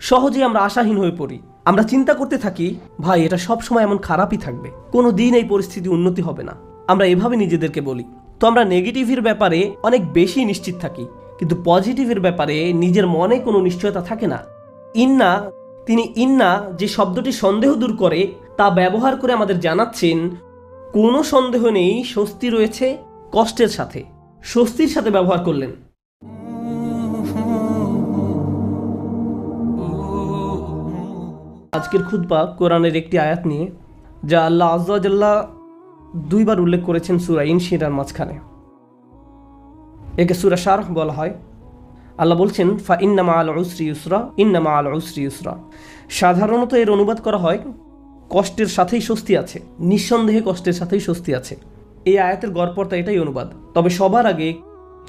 সহজেই আমরা আশাহীন হয়ে পড়ি। আমরা চিন্তা করতে থাকি, ভাই, এটা সব সময় এমন খারাপই থাকবে। কোনো দিন এই পরিস্থিতি উন্নতি হবে না। আমরা এভাবে নিজেদেরকে বলি। তো আমরা নেগেটিভের ব্যাপারে অনেক বেশি নিশ্চিত থাকি, কিন্তু পজিটিভের ব্যাপারে নিজের মনে কোনো নিশ্চয়তা থাকে না। ইন্না, তিনি ইন্না যে শব্দটি সন্দেহ দূর করে, তা ব্যবহার করে আমাদের জানাচ্ছেন, কোনো সন্দেহ নেই, স্বস্তি রয়েছে, কষ্টের সাথে। স্বস্তির সাথে ব্যবহার করলেন। আজকের খুতবা কোরআনের একটি আয়াত নিয়ে, যা আল্লাহ আজ্লাহ দুইবার উল্লেখ করেছেন সুরা ইনশিরার মাঝখানে। একে সুরা শারহ বলা হয়। আল্লাহ বলছেন, ফা ইন্নামা আল উসরি ইউসরা, ইন্নামা আল উসরি ইউসরা। সাধারণত এর অনুবাদ করা হয়, কষ্টের সাথেই স্বস্তি আছে, নিঃসন্দেহে কষ্টের সাথেই স্বস্তি আছে। এই আয়াতের গড়পড়তা এটাই অনুবাদ। তবে সবার আগে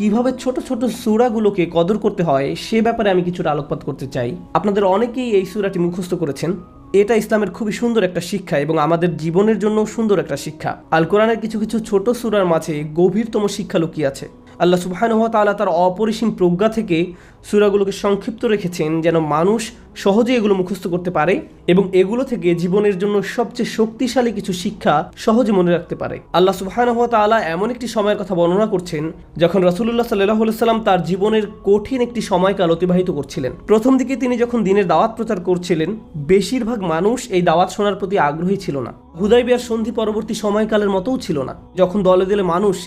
কীভাবে ছোট ছোট সুরাগুলোকে কদর করতে হয়, সে ব্যাপারে আমি কিছুটা আলোকপাত করতে চাই। আপনাদের অনেকেই এই সুরাটি মুখস্থ করেছেন। এটা ইসলামের খুবই সুন্দর একটা শিক্ষা এবং আমাদের জীবনের জন্য সুন্দর একটা শিক্ষা। আল কোরআনের কিছু কিছু ছোট সুরার মাঝে গভীরতম শিক্ষা লুকিয়ে আছে। আল্লাহ সুবহান হওয়া তালা তার অপরিসীম প্রজ্ঞা থেকে সুরাগুলোকে সংক্ষিপ্ত রেখেছেন যেন মানুষ সহজে এগুলো মুখস্থ করতে পারে এবং এগুলো থেকে জীবনের জন্য সবচেয়ে শক্তিশালী কিছু শিক্ষা সহজে মনে রাখতে পারে। আল্লাহ সুবহান হওয়া তালা এমন একটি সময়ের কথা বর্ণনা করছেন যখন রসুল্লাহ সাল্লাহ সাল্লাম তার জীবনের কঠিন একটি সময়কাল অতিবাহিত করছিলেন। প্রথম দিকে তিনি যখন দিনের দাওয়াত প্রচার করছিলেন, বেশিরভাগ মানুষ এই দাওয়াত শোনার প্রতি আগ্রহী ছিল না। হুদাইবিয়ার সন্ধি পরবর্তী সময়কালের মতোও ছিল না। যখন দলে দলে মানুষ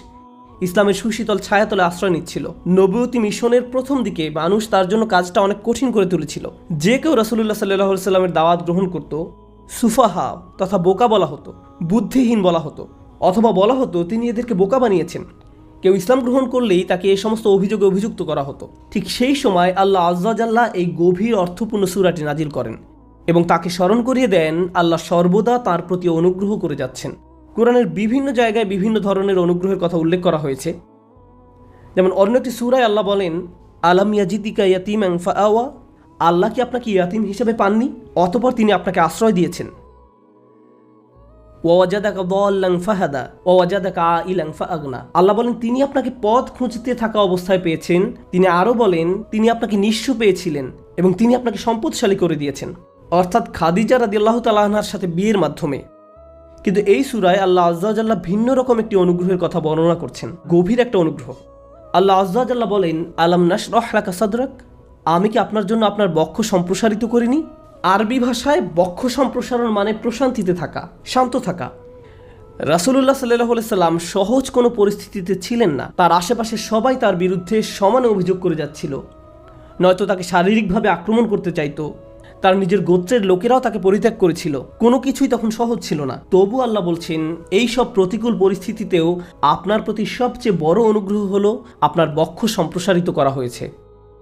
ইসলামের সুশীতল ছায়াতলে আশ্রয় নিচ্ছিল। নবীয়তী মিশনের প্রথম দিকে মানুষ তার জন্য কাজটা অনেক কঠিন করে তুলেছিল। যে কেউ রাসুল্লাহ সাল্লাহ সাল্লামের দাওয়াত গ্রহণ করত, সুফাহা তথা বোকা বলা হতো, বুদ্ধিহীন বলা হতো, অথবা বলা হতো তিনি এদেরকে বোকা বানিয়েছেন। কেউ ইসলাম গ্রহণ করলেই তাকে এই সমস্ত অভিযোগে অভিযুক্ত করা হতো। ঠিক সেই সময় আল্লাহ আজ্জাজাল্লাহ এই গভীর অর্থপূর্ণ সুরাটি নাজিল করেন এবং তাকে স্মরণ করিয়ে দেন আল্লাহ সর্বদা তার প্রতি অনুগ্রহ করে যাচ্ছেন। কোরআনের বিভিন্ন জায়গায় বিভিন্ন ধরনের অনুগ্রহের কথা উল্লেখ করা হয়েছে। যেমন অন্য একটি সুরায় আল্লাহ বলেন, আলাম ইয়াজিদিকা ইয়াতিম ফা আওয়া আল্লাহ কি আপনাকে ইয়াতিম হিসেবে পাননি? অতপর তিনি আপনাকে আশ্রয় দিয়েছেন। ফাহাদা আল্লাহ বলেন, তিনি আপনাকে পথ খুঁজতে থাকা অবস্থায় পেয়েছেন। তিনি আরও বলেন, তিনি আপনাকে নিঃস্ব পেয়েছিলেন এবং তিনি আপনাকে সম্পদশালী করে দিয়েছেন। অর্থাৎ খাদিজা রাদিয়াল্লাহু তাআলার সাথে বিয়ের মাধ্যমে। কিন্তু এই সুরায় আল্লাহ আজ্লাহ ভিন্ন রকম একটি অনুগ্রহের কথা বর্ণনা করছেন। গভীর একটা অনুগ্রহ। আল্লাহ আজ্লাহ বলেন, আলাম নাস রহলাকা সাদরাক? আমি কি আপনার জন্য আপনার বক্ষ সম্প্রসারিত করিনি? আরবি ভাষায় বক্ষ সম্প্রসারণ মানে প্রশান্তিতে থাকা, শান্ত থাকা। রাসুলুল্লাহ সাল্লাহ সাল্লাম সহজ কোনো পরিস্থিতিতে ছিলেন না। তার আশেপাশে সবাই তার বিরুদ্ধে সমানে অভিযোগ করে যাচ্ছিল। নয়তো তাকে শারীরিকভাবে আক্রমণ করতে চাইতো। তার নিজের গোত্রের লোকেরাও তাকে পরিত্যাগ করেছিল। কোনো কিছুই তখন সহজ ছিল না। তবু আল্লাহ বলছেন, এই সব প্রতিকূল পরিস্থিতিতেও আপনার প্রতি সবচেয়ে বড় অনুগ্রহ হলো আপনার বক্ষ সম্প্রসারিত করা হয়েছে।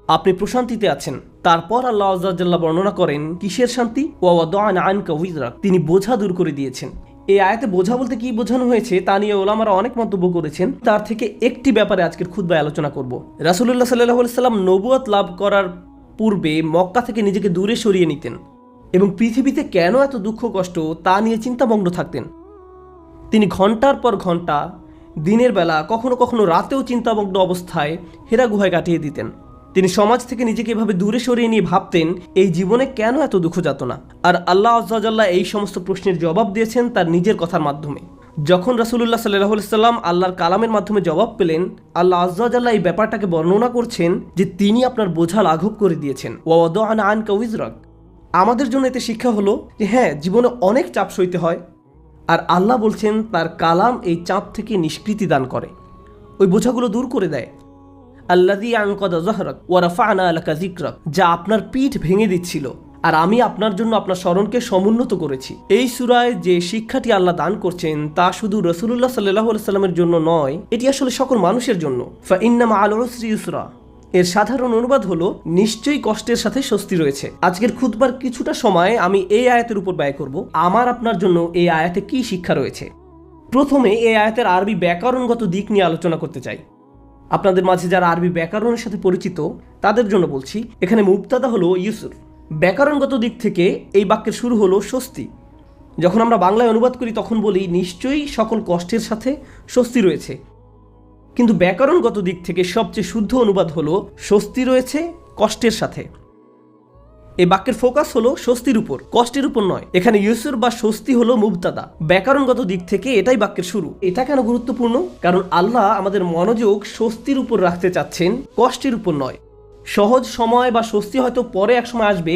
আপনি প্রশান্তিতে আছেন। তারপর আল্লাহ আজ্লাহ বর্ণনা করেন, কিসের শান্তি? ওয়াদান আনকা উইজরাক তিনি বোঝা দূর করে দিয়েছেন। এই আয়াতে বোঝা বলতে কি বোঝানো হয়েছে, তা নিয়ে ওলামারা অনেক মন্তব্য করেছেন। তার থেকে একটি ব্যাপারে আজকের খুদ্ায় আলোচনা করব। রাসুল্লাহ সাল্লাহ সাল্লাম নবুয়াত লাভ করার পূর্বে মক্কা থেকে নিজেকে দূরে সরিয়ে নিতেন এবং পৃথিবীতে কেন এত দুঃখ, কষ্ট তা নিয়ে চিন্তামগ্ন থাকতেন। তিনি ঘণ্টার পর ঘণ্টা দিনের বেলা, কখনো কখনো রাতেও চিন্তামগ্ন অবস্থায় হেরা গুহায় কাটিয়ে দিতেন। তিনি সমাজ থেকে নিজেকে এভাবে দূরে সরিয়ে নিয়ে ভাবতেন, এই জীবনে কেন এত দুঃখ না? আর আল্লাহ আজ্লাহ এই সমস্ত প্রশ্নের জবাব দিয়েছেন তার নিজের কথার মাধ্যমে। যখন রাসুল্লাহ সাল্লাহ সাল্লাম আল্লাহর কালামের মাধ্যমে জবাব পেলেন, আল্লাহ আজ্লাহ এই ব্যাপারটাকে বর্ণনা করছেন যে তিনি আপনার বোঝা লাঘব করে দিয়েছেন। ওয়াদ আন আন কাউইজরক আমাদের জন্য এতে শিক্ষা হলো যে হ্যাঁ জীবনে অনেক চাপ সইতে হয়, আর আল্লাহ বলছেন তার কালাম এই চাপ থেকে নিষ্কৃতি দান করে। ওই বোঝাগুলো দূর করে দেয়। আল্লাদি আঙ্কদা জাহরক ওয়ারাফা আনা আলাকা জিক্রক যা আপনার পিঠ ভেঙে দিচ্ছিল। আর আমি আপনার জন্য আপনার স্মরণকে সমুন্নত করেছি। এই সুরায় যে শিক্ষাটি আল্লাহ দান করছেন, তা শুধু রসুল্লাহ সাল্লাহ সাল্লামের জন্য নয়, এটি আসলে সকল মানুষের জন্য। ইন্নামা আল ইউসরা। এর সাধারণ অনুবাদ হলো, নিশ্চয়ই কষ্টের সাথে স্বস্তি রয়েছে। আজকের খুদবার কিছুটা সময় আমি এই আয়াতের উপর ব্যয় করব। আমার আপনার জন্য এই আয়াতে কি শিক্ষা রয়েছে? প্রথমে এই আয়াতের আরবি ব্যাকরণগত দিক নিয়ে আলোচনা করতে চাই। আপনাদের মাঝে যারা আরবি ব্যাকরণের সাথে পরিচিত, তাদের জন্য বলছি, এখানে মুক্তাদা হলো ইউসুর ব্যাকরণগত দিক থেকে এই বাক্যের শুরু হলো স্বস্তি। যখন আমরা বাংলায় অনুবাদ করি, তখন বলি, নিশ্চয়ই সকল কষ্টের সাথে স্বস্তি রয়েছে। কিন্তু ব্যাকরণগত দিক থেকে সবচেয়ে শুদ্ধ অনুবাদ হলো, স্বস্তি রয়েছে কষ্টের সাথে। এই বাক্যের ফোকাস হলো স্বস্তির উপর, কষ্টের উপর নয়। এখানে ইউসুর বা স্বস্তি হলো মুবতাদা। ব্যাকরণগত দিক থেকে এটাই বাক্যের শুরু। এটা কেন গুরুত্বপূর্ণ? কারণ আল্লাহ আমাদের মনোযোগ স্বস্তির উপর রাখতে চাচ্ছেন, কষ্টের উপর নয়। সহজ সময় বা স্বস্তি হয়তো পরে এক সময় আসবে,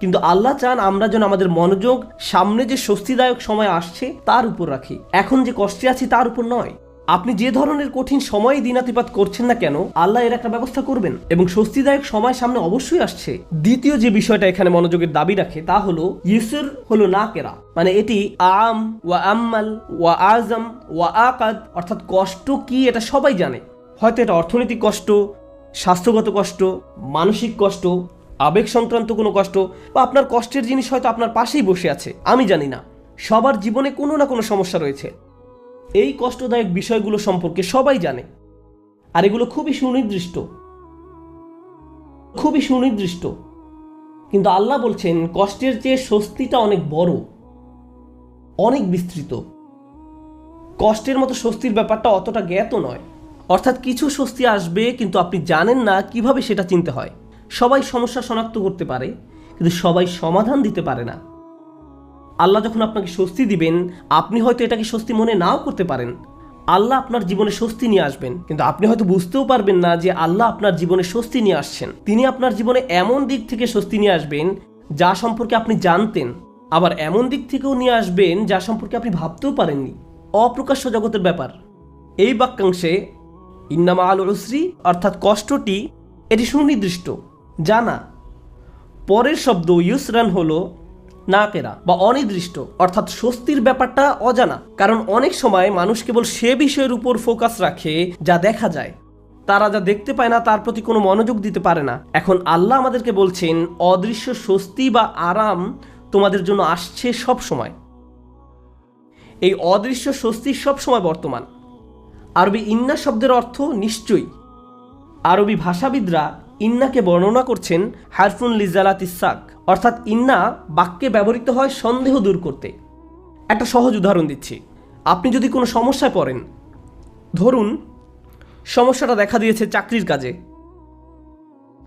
কিন্তু আল্লাহ চান আমরা যেন আমাদের মনোযোগ সামনে যে স্বস্তিদায়ক সময় আসছে তার উপর রাখি। এখন যে কষ্টে আছি তার উপর নয়। আপনি যে ধরনের কঠিন সময় দিনাতিপাত করছেন না কেন, আল্লাহ এর একটা ব্যবস্থা করবেন এবং স্বস্তিদায়ক সময় সামনে অবশ্যই আসছে। দ্বিতীয় যে বিষয়টা এখানে মনোযোগের দাবি রাখে তা হলো ইউসুর হলো না কেরা মানে এটি আম ওয়া আম্মাল ওয়া আজম ওয়া আকাদ, অর্থাৎ কষ্ট কি এটা সবাই জানে। হয়তো এটা অর্থনৈতিক কষ্ট স্বাস্থ্যগত কষ্ট, মানসিক কষ্ট, আবেগ সংক্রান্ত কোনো কষ্ট বা আপনার কষ্টের জিনিস হয়তো আপনার পাশেই বসে আছে, আমি জানি না। সবার জীবনে কোনো না কোনো সমস্যা রয়েছে। এই কষ্টদায়ক বিষয়গুলো সম্পর্কে সবাই জানে। আর এগুলো খুবই সুনির্দিষ্ট। খুবই সুনির্দিষ্ট। কিন্তু আল্লাহ বলছেন, কষ্টের চেয়ে স্বস্তিটা অনেক বড়, অনেক বিস্তৃত। কষ্টের মতো স্বস্তির ব্যাপারটা অতটা জ্ঞাত নয়। অর্থাৎ কিছু স্বস্তি আসবে, কিন্তু আপনি জানেন না কীভাবে সেটা চিনতে হয়। সবাই সমস্যা শনাক্ত করতে পারে, কিন্তু সবাই সমাধান দিতে পারে না। আল্লাহ যখন আপনাকে স্বস্তি দিবেন, আপনি হয়তো এটাকে স্বস্তি মনে নাও করতে পারেন। আল্লাহ আপনার জীবনে স্বস্তি নিয়ে আসবেন, কিন্তু আপনি হয়তো বুঝতেও পারবেন না যে আল্লাহ আপনার জীবনে স্বস্তি নিয়ে আসছেন। তিনি আপনার জীবনে এমন দিক থেকে স্বস্তি নিয়ে আসবেন, যা সম্পর্কে আপনি জানতেন, আবার এমন দিক থেকেও নিয়ে আসবেন, যা সম্পর্কে আপনি ভাবতেও পারেননি। অপ্রকাশ্য জগতের ব্যাপার। এই বাক্যাংশে ইন্নামা আল উসরি, অর্থাৎ কষ্টটি, এটি সুনির্দিষ্ট। জানা। পরের শব্দ ইউসরান হলো না কেরা বা অনির্দিষ্ট, অর্থাৎ স্বস্তির ব্যাপারটা অজানা। কারণ অনেক সময় মানুষ কেবল সে বিষয়ের উপর ফোকাস রাখে যা দেখা যায়। তারা যা দেখতে পায় না তার প্রতি কোনো মনোযোগ দিতে পারে না। এখন আল্লাহ আমাদেরকে বলছেন, অদৃশ্য স্বস্তি বা আরাম তোমাদের জন্য আসছে সব সময় এই অদৃশ্য স্বস্তি সব সময় বর্তমান। আরবি ইন্না শব্দের অর্থ নিশ্চয়ই। আরবি ভাষাবিদরা ইন্নাকে বর্ণনা করছেন হারফুন লিজালাত ইসাক অর্থাৎ ইন্না বাক্যে ব্যবহৃত হয় সন্দেহ দূর করতে। একটা সহজ উদাহরণ দিচ্ছি। আপনি যদি কোনো সমস্যায় পড়েন, ধরুন সমস্যাটা দেখা দিয়েছে চাকরির কাজে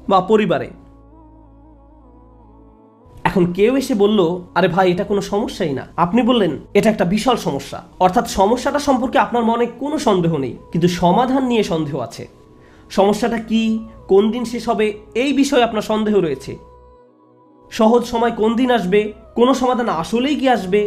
বা পরিবারে। এখন কেউ এসে বলল, আরে ভাই, এটা কোনো সমস্যাই না। আপনি বললেন, এটা একটা বিশাল সমস্যা। অর্থাৎ সমস্যাটা সম্পর্কে আপনার মনে কোনো সন্দেহ নেই, কিন্তু সমাধান নিয়ে সন্দেহ আছে। সমস্যাটা কি? কোন দিন শেষ হবে? এই বিষয়ে আপনার সন্দেহ রয়েছে। সহজ সময় কোন দিন আসবে? কোনো সমাধান আসলেই কি আসবে?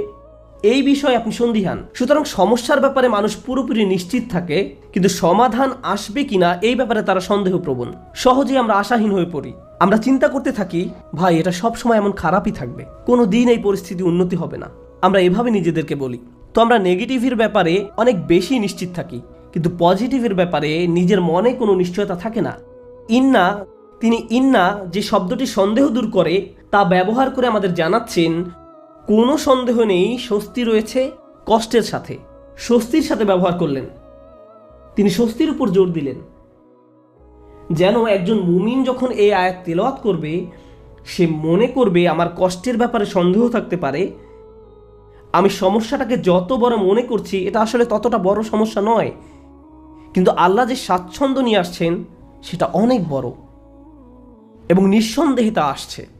এই বিষয়ে আপনি সন্দিহান। সুতরাং সমস্যার ব্যাপারে মানুষ পুরোপুরি নিশ্চিত থাকে, কিন্তু সমাধান আসবে কিনা এই ব্যাপারে তারা সন্দেহপ্রবণ। সহজেই আমরা আশাহীন হয়ে পড়ি। আমরা চিন্তা করতে থাকি, ভাই, এটা সব সময় এমন খারাপই থাকবে। কোনো দিন এই পরিস্থিতি উন্নতি হবে না। আমরা এভাবে নিজেদেরকে বলি। তো আমরা নেগেটিভের ব্যাপারে অনেক বেশি নিশ্চিত থাকি, কিন্তু পজিটিভের ব্যাপারে নিজের মনে কোনো নিশ্চয়তা থাকে না। ইন্না, তিনি ইন্না যে শব্দটি সন্দেহ দূর করে, তা ব্যবহার করে আমাদের জানাচ্ছেন কোনো সন্দেহ নেই স্বস্তি রয়েছে কষ্টের সাথে। স্বস্তির সাথে ব্যবহার করলেন। তিনি স্বস্তির উপর জোর দিলেন। যেন একজন মুমিন যখন এই আয়াত তেলাওয়াত করবে, সে মনে করবে, আমার কষ্টের ব্যাপারে সন্দেহ থাকতে পারে। আমি সমস্যাটাকে যত বড় মনে করছি, এটা আসলে ততটা বড় সমস্যা নয়। কিন্তু আল্লাহ যে স্বাচ্ছন্দ্য নিয়ে আসছেন, সেটা অনেক বড় এবং নিঃসন্দেহে তা আসছে।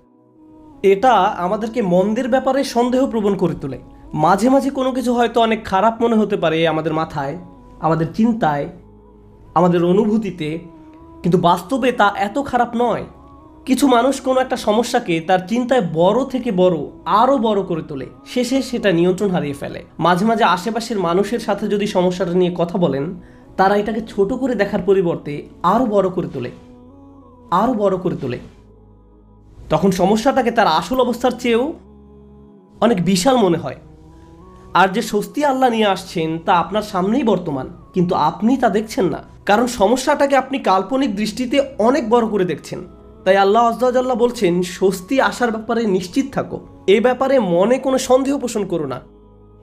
এটা আমাদেরকে মন্দের ব্যাপারে সন্দেহ প্রবণ করে তোলে। মাঝে মাঝে কোনো কিছু হয়তো অনেক খারাপ মনে হতে পারে আমাদের মাথায়, আমাদের চিন্তায়, আমাদের অনুভূতিতে, কিন্তু বাস্তবে তা এত খারাপ নয়। কিছু মানুষ কোনো একটা সমস্যাকে তার চিন্তায় বড় থেকে বড়, আরও বড় করে তোলে। শেষে সেটা নিয়ন্ত্রণ হারিয়ে ফেলে। মাঝে মাঝে আশেপাশের মানুষের সাথে যদি সমস্যাটা নিয়ে কথা বলেন, তারা এটাকে ছোট করে দেখার পরিবর্তে আরও বড় করে তোলে। আরও বড় করে তোলে। তখন সমস্যাটাকে তার আসল অবস্থার চেয়েও অনেক বিশাল মনে হয়। আর যে স্বস্তি আল্লাহ নিয়ে আসছেন তা আপনার সামনেই বর্তমান, কিন্তু আপনি তা দেখছেন না। কারণ সমস্যাটাকে আপনি কাল্পনিক দৃষ্টিতে অনেক বড় করে দেখছেন। তাই আল্লাহ আজ্লাহ বলছেন, স্বস্তি আসার ব্যাপারে নিশ্চিত থাকো। এ ব্যাপারে মনে কোনো সন্দেহ পোষণ করো না।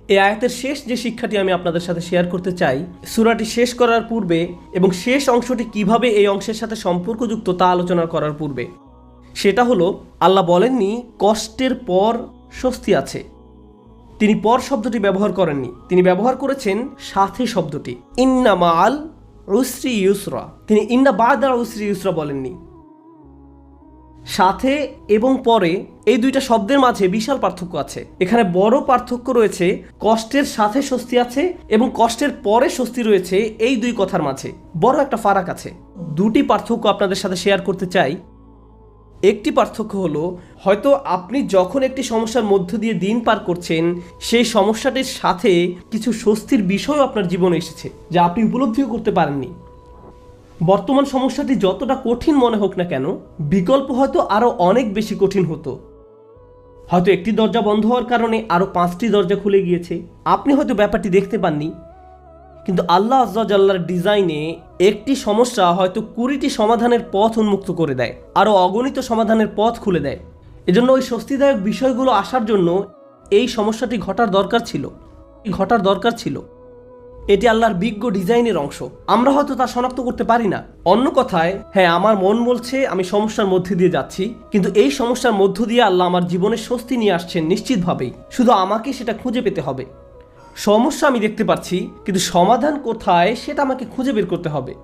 এই আয়াতের শেষ যে শিক্ষাটি আমি আপনাদের সাথে শেয়ার করতে চাই, সুরাটি শেষ করার পূর্বে এবং শেষ অংশটি কীভাবে এই অংশের সাথে সম্পর্কযুক্ত তা আলোচনা করার পূর্বে। সেটা হলো, আল্লাহ বলেননি, কষ্টের পর স্বস্তি আছে। তিনি পর শব্দটি ব্যবহার করেননি। তিনি ব্যবহার করেছেন সাথে শব্দটি। ইন্না মাল উসরি ইউসরা। তিনি ইন্না বাদার উসরি ইউসরা বলেননি। সাথে এবং পরে এই দুইটা শব্দের মাঝে বিশাল পার্থক্য আছে। এখানে বড় পার্থক্য রয়েছে, কষ্টের সাথে স্বস্তি আছে এবং কষ্টের পরে স্বস্তি রয়েছে এই দুই কথার মাঝে। বড় একটা ফারাক আছে। দুটি পার্থক্য আপনাদের সাথে শেয়ার করতে চাই। একটি পার্থক্য হলো, হয়তো আপনি যখন একটি সমস্যার মধ্য দিয়ে দিন পার করছেন, সেই সমস্যাটির সাথে কিছু স্বস্তির বিষয়ও আপনার জীবনে এসেছে, যা আপনি উপলব্ধিও করতে পারেননি। বর্তমান সমস্যাটি যতটা কঠিন মনে হোক না কেন, বিকল্প হয়তো আরও অনেক বেশি কঠিন হতো। হয়তো একটি দরজা বন্ধ হওয়ার কারণে আরও পাঁচটি দরজা খুলে গিয়েছে। আপনি হয়তো ব্যাপারটি দেখতে পাননি কিন্তু আল্লাহ আজ্লার ডিজাইনে একটি সমস্যা হয়তো কুড়িটি সমাধানের পথ উন্মুক্ত করে দেয়, আরও অগণিত সমাধানের পথ খুলে দেয়। এজন্য ওই স্বস্তিদায়ক বিষয়গুলো আসার জন্য এই সমস্যাটি ঘটার দরকার ছিল ঘটার দরকার ছিল। এটি আল্লাহর বিজ্ঞ ডিজাইনের অংশ। আমরা হয়তো তা শনাক্ত করতে পারি না। অন্য কথায় হ্যাঁ আমার মন বলছে আমি সমস্যার মধ্যে দিয়ে যাচ্ছি, কিন্তু এই সমস্যার মধ্য দিয়ে আল্লাহ আমার জীবনে স্বস্তি নিয়ে আসছেন নিশ্চিতভাবেই। শুধু আমাকে সেটা খুঁজে পেতে হবে। সমস্যা আমি দেখতে পাচ্ছি কিন্তু সমাধান কোথায় সেটা আমাকে খুঁজে বের করতে হবে।